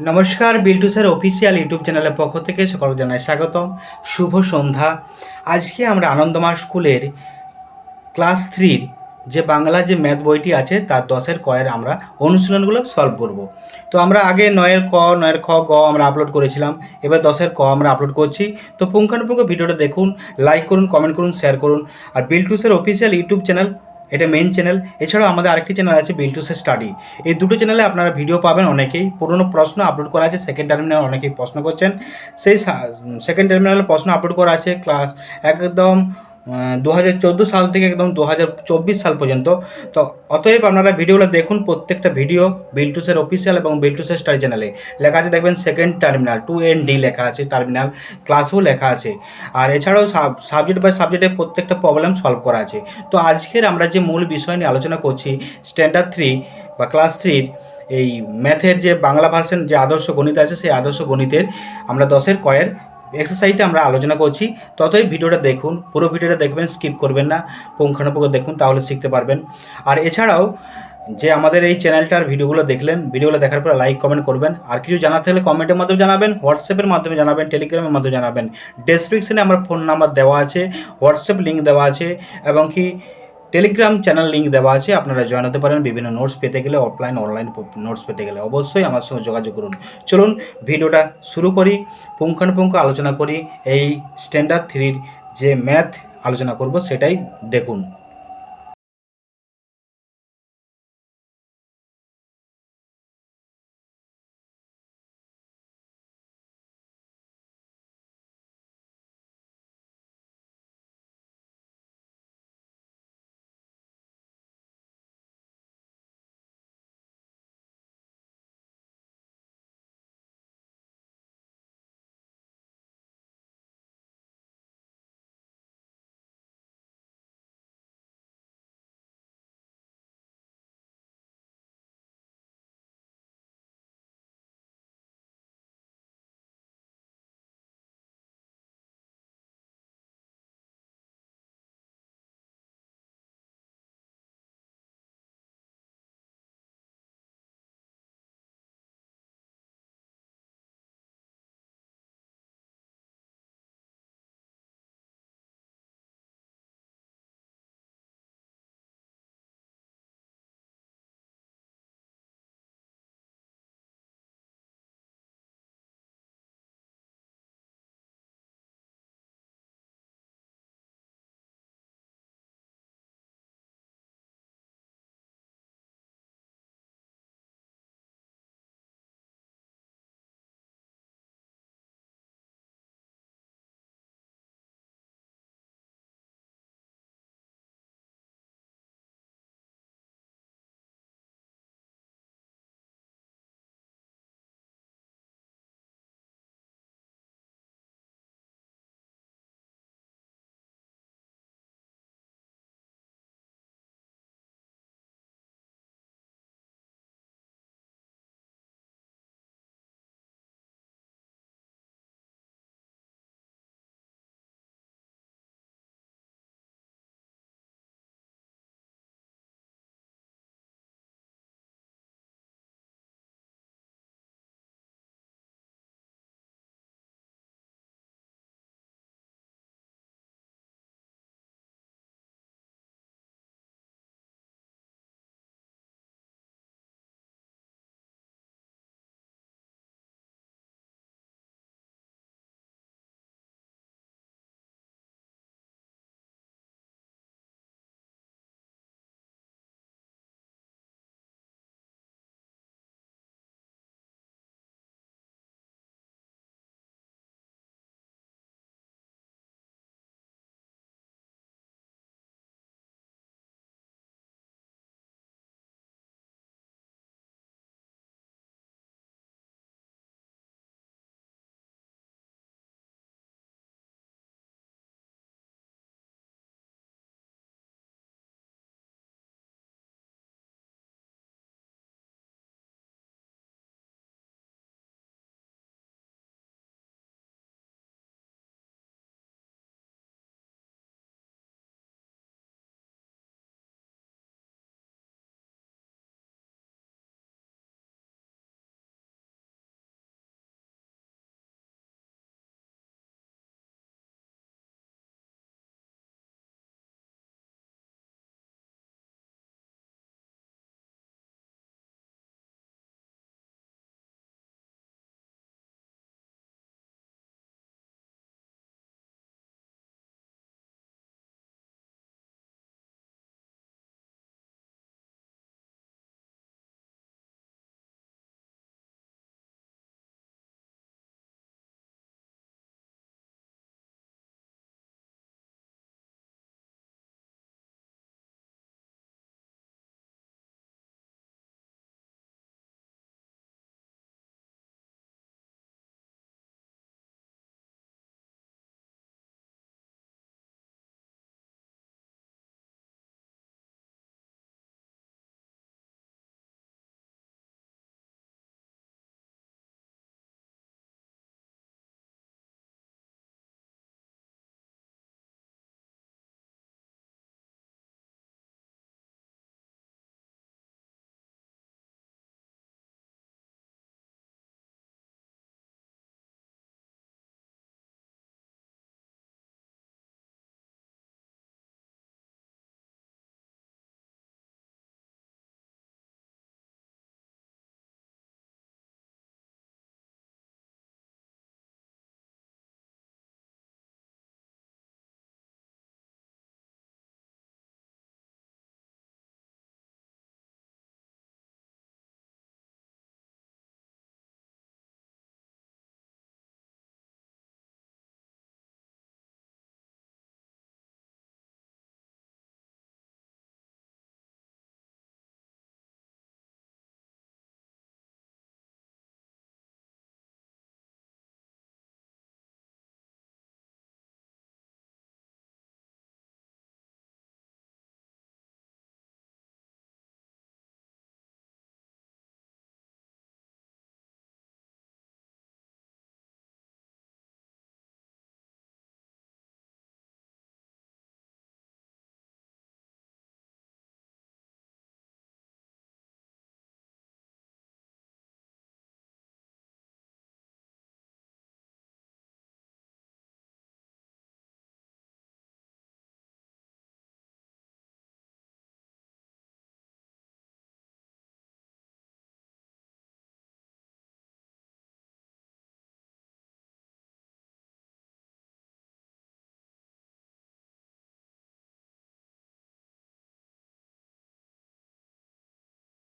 নমস্কার Biltu sir official YouTube চ্যানেলের পক্ষ থেকে সকলকে জানাই স্বাগতম। শুভ সন্ধ্যা। আজকে আমরা আনন্দমার স্কুলের ক্লাস থ্রির যে বাংলা যে ম্যাথ বইটি আছে, তার দশের কয়ের আমরা অনুশীলনগুলো সলভ করব। তো আমরা আগে নয়ের ক, নয়ের খ, গ আমরা আপলোড করেছিলাম, এবার দশের ক আমরা আপলোড করছি। তো পুঙ্খানুপুঙ্খ ভিডিওটা দেখুন লাইক করুন কমেন্ট করুন শেয়ার করুন। আর বিল্টুসের অফিসিয়াল ইউটিউব চ্যানেল এটা মেন চ্যানেল এছাড়াও আমাদের আরেকটি চ্যানেল আছে বিল টু বিল্টুসে স্টাডি এই দুটো চ্যানেলে আপনারা ভিডিও পাবেন অনেকেই। পুরনো প্রশ্ন আপলোড করা আছে সেকেন্ড টার্মিনাল অনেকেই প্রশ্ন করছেন। সেই সেকেন্ড টার্মিনালে প্রশ্ন আপলোড করা আছে ক্লাস একদম দু হাজার চোদ্দ সাল থেকে একদম দু হাজার চব্বিশ সাল পর্যন্ত। তো অতএব আপনারা ভিডিওগুলো দেখুন, প্রত্যেকটা ভিডিও বিল্টুসের অফিসিয়াল এবং বিল্টুসের স্টাডি চ্যানেলে লেখা আছে, দেখবেন second terminal two N D লেখা আছে টার্মিনাল ক্লাসও লেখা আছে। আর এছাড়াও সাবজেক্ট বাই সাবজেক্টে প্রত্যেকটা প্রবলেম সলভ করা আছে। তো আজকের আমরা যে মূল বিষয় নিয়ে আলোচনা করছি স্ট্যান্ডার্ড থ্রি বা ক্লাস থ্রির এই ম্যাথের যে বাংলা ভার্সন যে আদর্শ গণিত আছে, সেই আদর্শ গণিতের আমরা দশের কয়ের এক্সারসাইজটা আমরা আলোচনা করছি। ততই ভিডিওটা দেখুন, পুরো ভিডিওটা দেখবেন স্কিপ করবেন না, পুঙ্খানুপুঙ্খ দেখুন, তাহলে শিখতে পারবেন। আর এছাড়াও, যে আমাদের এই চ্যানেলটার ভিডিওগুলো দেখলেন, ভিডিওগুলো দেখার পর লাইক কমেন্ট করবেন। আর কিছু জানাতে হলে কমেন্টের মাধ্যমে জানাবেন হোয়াটসঅ্যাপের মাধ্যমে জানাবেন টেলিগ্রামের মাধ্যমে জানাবেন। ডেসক্রিপশনে আমার ফোন নাম্বার দেওয়া আছে হোয়াটসঅ্যাপ লিঙ্ক দেওয়া আছে, এবং কি টেলিগ্রাম চ্যানেল লিঙ্ক দেওয়া আছে, আপনারা জয়েন হতে পারেন। বিভিন্ন নোটস পেতে গেলে অফলাইন অনলাইন নোটস পেতে গেলে অবশ্যই আমার সঙ্গে যোগাযোগ করুন। চলুন, ভিডিওটা শুরু করি। পুঙ্খানুপুঙ্খ আলোচনা করি। এই স্ট্যান্ডার্ড থ্রির যে ম্যাথ আলোচনা করব, সেটাই দেখুন।